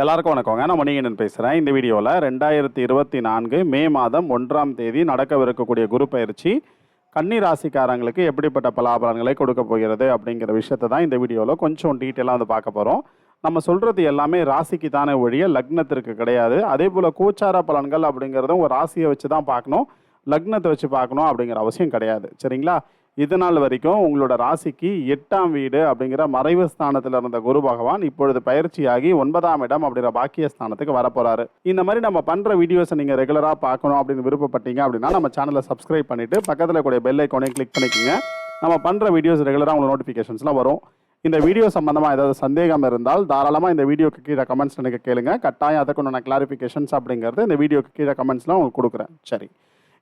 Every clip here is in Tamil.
எல்லாருக்கும் வணக்கங்க. நான் மணிகண்டன் பேசுகிறேன் இந்த வீடியோவில் ரெண்டாயிரத்தி இருபத்தி நான்கு மே மாதம் ஒன்றாம் தேதி நடக்கவிருக்கக்கூடிய குரு பயிற்சி கன்னி ராசிக்காரங்களுக்கு எப்படிப்பட்ட பலாபலன்களை கொடுக்க போகிறது அப்படிங்கிற விஷயத்தை தான் இந்த வீடியோவில் கொஞ்சம் டீட்டெயிலாக வந்து பார்க்க போகிறோம் நம்ம சொல்கிறது எல்லாமே ராசிக்கு தானே ஒழிய லக்னத்திற்கு கிடையாது. அதே போல் கூச்சார பலன்கள் அப்படிங்கிறதும் ஒரு ராசியை வச்சு தான் பார்க்கணும். லக்னத்தை வச்சு பார்க்கணும் அப்படிங்கிற அவசியம் கிடையாது. சரிங்களா? இது நாள் வரைக்கும் உங்களோட ராசிக்கு எட்டாம் வீடு அப்படிங்கிற மறைவு ஸ்தானத்தில் இருந்த குரு பகவான் இப்பொழுது பயிற்சியாகி ஒன்பதாம் இடம் அப்படிங்கிற பாக்கிய ஸ்தானத்துக்கு வரப்போறாரு. இந்த மாதிரி நம்ம பண்ற வீடியோஸை நீங்க ரெகுலரா பார்க்கணும் அப்படின்னு விருப்பப்பட்டீங்க அப்படின்னா நம்ம சேனலை சப்ஸ்கிரைப் பண்ணிட்டு பக்கத்தில் கூடிய பெல் ஐக்கோனையும் கிளிக் பண்ணிக்கோங்க. நம்ம பண்ற வீடியோஸ் ரெகுலராக உங்களுக்கு நோட்டிஃபிகேஷன்ஸ்லாம் வரும். இந்த வீடியோ சம்மந்தமாக ஏதாவது சந்தேகம் இருந்தால் தாராளமாக இந்த வீடியோக்கு கீழே கமெண்ட்ஸ் எனக்கு கேளுங்க. கட்டாயம் அதுக்குண்டான கிளாரிஃபிகேஷன்ஸ் அப்படிங்கிறது இந்த வீடியோக்கு கீழே கமெண்ட்ஸ்லாம் உங்களுக்கு கொடுக்குறேன். சரி.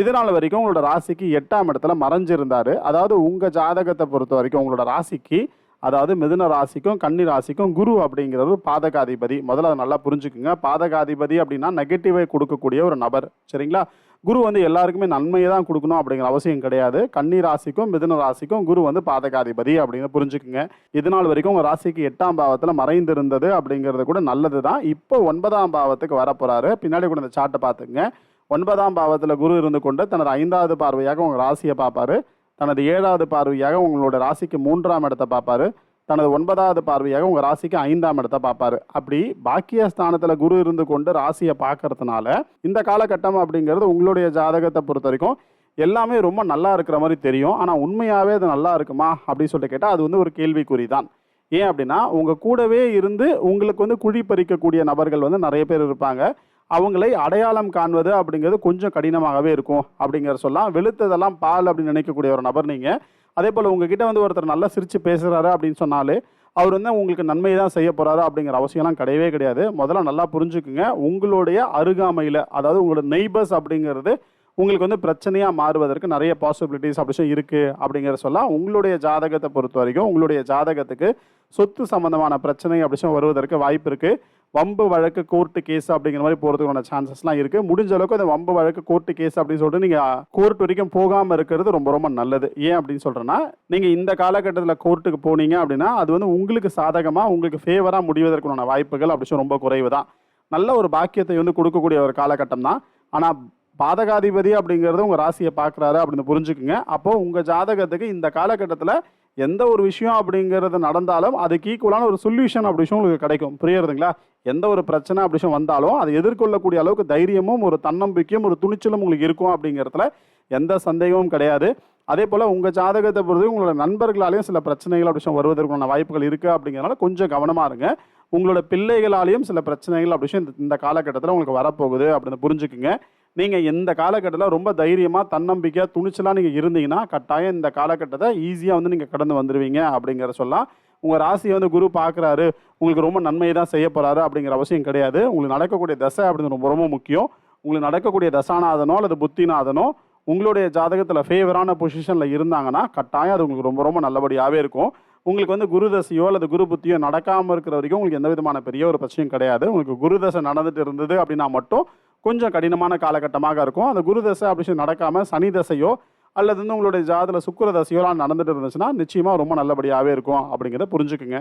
இது நாள் வரைக்கும் உங்களோட ராசிக்கு எட்டாம் இடத்துல மறைஞ்சிருந்தாரு. அதாவது உங்கள் ஜாதகத்தை பொறுத்த வரைக்கும் உங்களோட ராசிக்கு அதாவது மிதுன ராசிக்கும் கன்னி ராசிக்கும் குரு அப்படிங்கிறது பாதகாதிபதி. முதல்ல அதை நல்லா புரிஞ்சுக்குங்க. பாதகாதிபதி அப்படின்னா நெகட்டிவை கொடுக்கக்கூடிய ஒரு நபர். சரிங்களா? குரு வந்து எல்லாருக்குமே நன்மையை தான் கொடுக்கணும் அப்படிங்கிற அவசியம் கிடையாது. கன்னி ராசிக்கும் மிதுன ராசிக்கும் குரு வந்து பாதகாதிபதி அப்படின்னு புரிஞ்சுக்குங்க. இதனால் வரைக்கும் உங்கள் ராசிக்கு எட்டாம் பாவத்தில் மறைந்திருந்தது அப்படிங்கிறது கூட நல்லது தான் இப்போ ஒன்பதாம் பாவத்துக்கு வரப்போகிறாரு பின்னாடி கூட இந்த சார்ட்டை பார்த்துங்க ஒன்பதாம் பாவத்தில் குரு இருந்து கொண்டு தனது ஐந்தாவது பார்வையாக உங்கள் ராசியை பார்ப்பாரு. தனது ஏழாவது பார்வையாக உங்களோட ராசிக்கு மூன்றாம் இடத்தை பார்ப்பார். தனது ஒன்பதாவது பார்வையாக உங்கள் ராசிக்கு ஐந்தாம் இடத்தை பார்ப்பாரு. அப்படி பாக்கிய ஸ்தானத்தில் குரு இருந்து கொண்டு ராசியை பார்க்கறதுனால இந்த காலகட்டம் அப்படிங்கிறது உங்களுடைய ஜாதகத்தை பொறுத்த வரைக்கும் எல்லாமே ரொம்ப நல்லா இருக்கிற மாதிரி தெரியும். ஆனால் உண்மையாகவே அது நல்லா இருக்குமா அப்படின்னு சொல்லிட்டு கேட்டால் அது வந்து ஒரு கேள்விக்குறி தான் ஏன் அப்படின்னா உங்கள் கூடவே இருந்து உங்களுக்கு வந்து குழி பறிக்கக்கூடிய நபர்கள் வந்து நிறைய பேர் இருப்பாங்க. அவங்களை அடையாளம் காண்பது அப்படிங்கிறது கொஞ்சம் கடினமாகவே இருக்கும் அப்படிங்கிற சொல்லலாம். வெளுத்ததெல்லாம் பால் அப்படின்னு நினைக்கக்கூடிய ஒரு நபர் நீங்கள் அதே போல் உங்ககிட்ட வந்து ஒருத்தர் நல்லா சிரித்து பேசுகிறாரு அப்படின்னு சொன்னாலே அவர் வந்து உங்களுக்கு நன்மை தான் செய்ய போகிறாரு அப்படிங்கிற அவசியம்லாம் கிடையவே கிடையாது. முதல்ல நல்லா புரிஞ்சுக்குங்க. உங்களுடைய அருகாமையில் அதாவது உங்களோட நெய்பர்ஸ் அப்படிங்கிறது உங்களுக்கு வந்து பிரச்சனையாக மாறுவதற்கு நிறைய பாசிபிலிட்டிஸ் அப்படி இருக்குது அப்படிங்கிற சொல்லலாம். உங்களுடைய ஜாதகத்தை பொறுத்த வரைக்கும் உங்களுடைய ஜாதகத்துக்கு சொத்து சம்பந்தமான பிரச்சனை அப்படி வருவதற்கு வாய்ப்பு இருக்குது வம்பு வழக்கு கோர்ட்டு கேஸ் அப்படிங்கிற மாதிரி போகிறதுக்கான சான்சஸ்லாம் இருக்குது முடிஞ்ச அளவுக்கு அந்த வம்பு வழக்கு கோர்ட்டு கேஸ் அப்படின்னு சொல்லிட்டு நீங்கள் கோர்ட் வரைக்கும் போகாமல் இருக்கிறது ரொம்ப ரொம்ப நல்லது. ஏன் அப்படின்னு சொல்கிறேன்னா நீங்கள் இந்த காலகட்டத்தில் கோர்ட்டுக்கு போனீங்க அப்படின்னா அது வந்து உங்களுக்கு சாதகமாக உங்களுக்கு ஃபேவராக முடிவதற்குண்டான வாய்ப்புகள் அப்படி ரொம்ப குறைவு தான் நல்ல ஒரு பாக்கியத்தை வந்து கொடுக்கக்கூடிய ஒரு காலகட்டம் தான் ஆனால் பாதகாதிபதி அப்படிங்கிறது உங்கள் ராசியை பார்க்குறாரு அப்படின்னு புரிஞ்சுக்குங்க. அப்போது உங்கள் ஜாதகத்துக்கு இந்த காலகட்டத்தில் எந்த ஒரு விஷயம் அப்படிங்கிறது நடந்தாலும் அதுக்கு ஈக்குவலான ஒரு சொல்யூஷன் அப்படி விஷயம் உங்களுக்கு கிடைக்கும். புரியுறதுங்களா எந்த ஒரு பிரச்சனை அப்படி விஷயம் வந்தாலும் அதை எதிர்கொள்ளக்கூடிய அளவுக்கு தைரியமும் ஒரு தன்னம்பிக்கையும் ஒரு துணிச்சலும் உங்களுக்கு இருக்கும் அப்படிங்கிறதுல எந்த சந்தேகமும் கிடையாது. அதே போல் உங்கள் ஜாதகத்தை பொறுத்து உங்களோட நண்பர்களாலேயும் சில பிரச்சனைகள் அப்படி விஷயம் வருவதற்கான வாய்ப்புகள் இருக்குது அப்படிங்கிறனால கொஞ்சம் கவனமாக இருங்க. உங்களோட பிள்ளைகளாலேயும் சில பிரச்சனைகள் அப்படி விஷயம் இந்த- காலகட்டத்தில் உங்களுக்கு வரப்போகுது அப்படின்னு புரிஞ்சுக்குங்க. நீங்கள் இந்த காலகட்டத்தில் ரொம்ப தைரியமாக தன்னம்பிக்கையாக துணிச்சலாக நீங்கள் இருந்தீங்கன்னா கட்டாயம் இந்த காலகட்டத்தை ஈஸியாக வந்து நீங்கள் கடந்து வந்துடுவீங்க அப்படிங்கிற சொல்லலாம். உங்கள் ராசியை வந்து குரு பார்க்குறாரு உங்களுக்கு ரொம்ப நன்மையை தான் செய்ய போகிறாரு அப்படிங்கிற அவசியம் கிடையாது. உங்களுக்கு நடக்கக்கூடிய தசை அப்படிங்கிறது ரொம்ப ரொம்ப முக்கியம். உங்களுக்கு நடக்கக்கூடிய தசாநாதனோ அல்லது புத்திநாதனோ உங்களுடைய ஜாதகத்தில் ஃபேவரான பொசிஷனில் இருந்தாங்கன்னா கட்டாயம் அது உங்களுக்கு ரொம்ப ரொம்ப நல்லபடியாகவே இருக்கும். உங்களுக்கு வந்து குரு தசையோ அல்லது குரு புத்தியோ நடக்காமல் இருக்கிற வரைக்கும் உங்களுக்கு எந்த விதமான பெரிய ஒரு பிரச்சனையும் கிடையாது. உங்களுக்கு குரு தசை நடந்துட்டு இருந்தது அப்படின்னா மட்டும் கொஞ்சம் கடினமான காலகட்டமாக இருக்கும். அந்த குரு தசை அப்படி நடக்காமல் சனி தசையோ அல்லது வந்து உங்களுடைய ஜாதல சுக்கிர தசையோலாம் நடந்துட்டு இருந்துச்சுன்னா நிச்சயமாக ரொம்ப நல்லபடியாகவே இருக்கும் அப்படிங்கிறத புரிஞ்சுக்குங்க.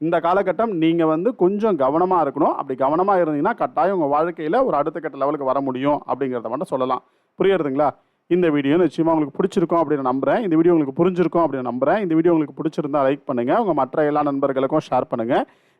இந்த காலகட்டம் நீங்கள் வந்து கொஞ்சம் கவனமாக இருக்கணும். அப்படி கவனமாக இருந்தீங்கன்னா கட்டாயம் உங்கள் வாழ்க்கையில் ஒரு அடுத்த கட்ட லெவலுக்கு வர முடியும் அப்படிங்கிறத மட்டும் சொல்லலாம். புரியுறதுங்களா? இந்த வீடியோ நிச்சயமாக உங்களுக்கு பிடிச்சிருக்கும் அப்படின்னு நம்புறேன். இந்த வீடியோ உங்களுக்கு புரிஞ்சிருக்கும் அப்படின்னு நம்புகிறேன் இந்த வீடியோ உங்களுக்கு பிடிச்சிருந்தா லைக் பண்ணுங்கள் உங்கள் மற்ற எல்லா நண்பர்களுக்கும் ஷேர் பண்ணுங்கள்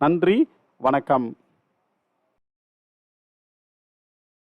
நன்றி வணக்கம்.